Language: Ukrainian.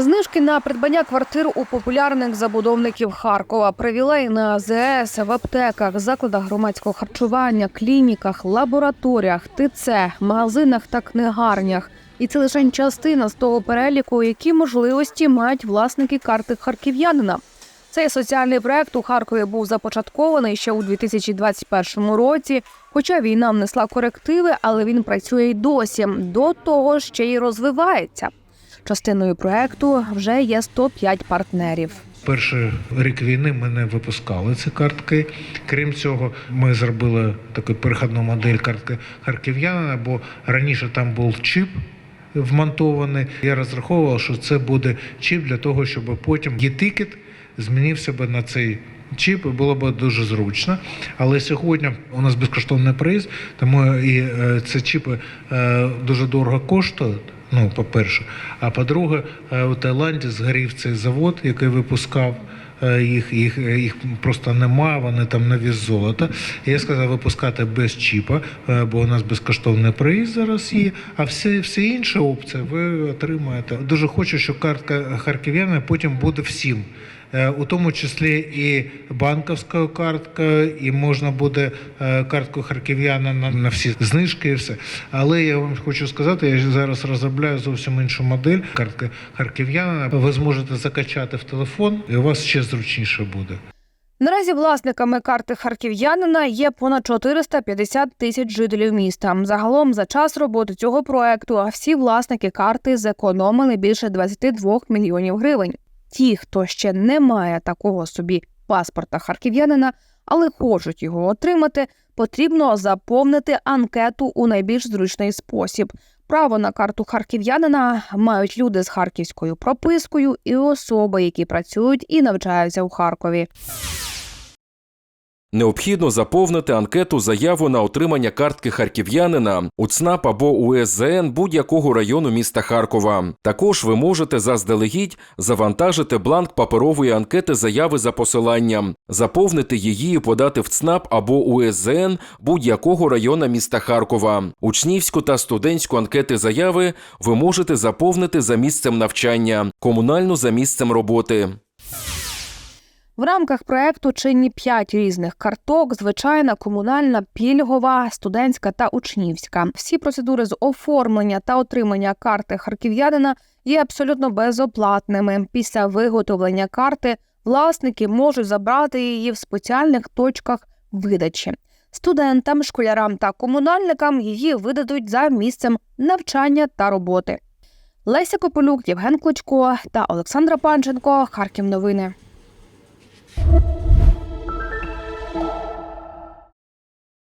Знижки на придбання квартир у популярних забудовників Харкова, привілеї на АЗС, в аптеках, закладах громадського харчування, клініках, лабораторіях, ТЦ, магазинах та книгарнях. І це лише частина з того переліку, які можливості мають власники карти харків'янина. Цей соціальний проект у Харкові був започаткований ще у 2021 році. Хоча війна внесла корективи, але він працює й досі. До того ще й розвивається. Частиною проекту вже є 105 партнерів. Перший рік війни ми не випускали ці картки. Крім цього, ми зробили таку перехідну модель картки харків'янина, бо раніше там був чіп. Вмонтований. Я розраховував, що це буде чіп для того, щоб потім є-тикет змінився би на цей чіп, і було б дуже зручно. Але сьогодні у нас безкоштовний приїзд, тому і е, ці чіпи е, дуже дорого коштують. Ну, по-перше, а по-друге, е, у Таїланді згорів цей завод, який випускав е, їх, їх, їх просто нема, вони там на віз золота. Я сказав випускати без чіпа, е, бо у нас безкоштовний приїзд зараз є. А всі, всі інші опції ви отримаєте. Дуже хочу, щоб картка харків'яна потім буде всім. Е, У тому числі і банківська картка, і можна буде е, картку харків'яна на, на всі знижки і все. Але я вам хочу сказати, я зараз розробляю зовсім іншу модель картки харків'янина. Ви зможете закачати в телефон, і у вас ще зручніше буде. Наразі власниками карти харків'янина є понад 450 тисяч жителів міста. Загалом за час роботи цього проекту всі власники карти зекономили більше 22 мільйонів гривень. Ті, хто ще не має такого собі паспорта харків'янина, але хочуть його отримати, потрібно заповнити анкету у найбільш зручний спосіб. Право на карту харків'янина мають люди з харківською пропискою і особи, які працюють і навчаються у Харкові. Необхідно заповнити анкету заяву на отримання картки харків'янина у ЦНАП або УСЗН будь-якого району міста Харкова. Також ви можете заздалегідь завантажити бланк паперової анкети заяви за посиланням, заповнити її і подати в ЦНАП або УСЗН будь-якого району міста Харкова. Учнівську та студентську анкети заяви ви можете заповнити за місцем навчання, комунальну за місцем роботи. В рамках проекту чинні п'ять різних карток: звичайна, комунальна, пільгова, студентська та учнівська. Всі процедури з оформлення та отримання карти харків'янина є абсолютно безоплатними. Після виготовлення карти власники можуть забрати її в спеціальних точках видачі. Студентам, школярам та комунальникам її видадуть за місцем навчання та роботи. Леся Копилюк, Євген Клочко та Олександра Панченко. Харків новини.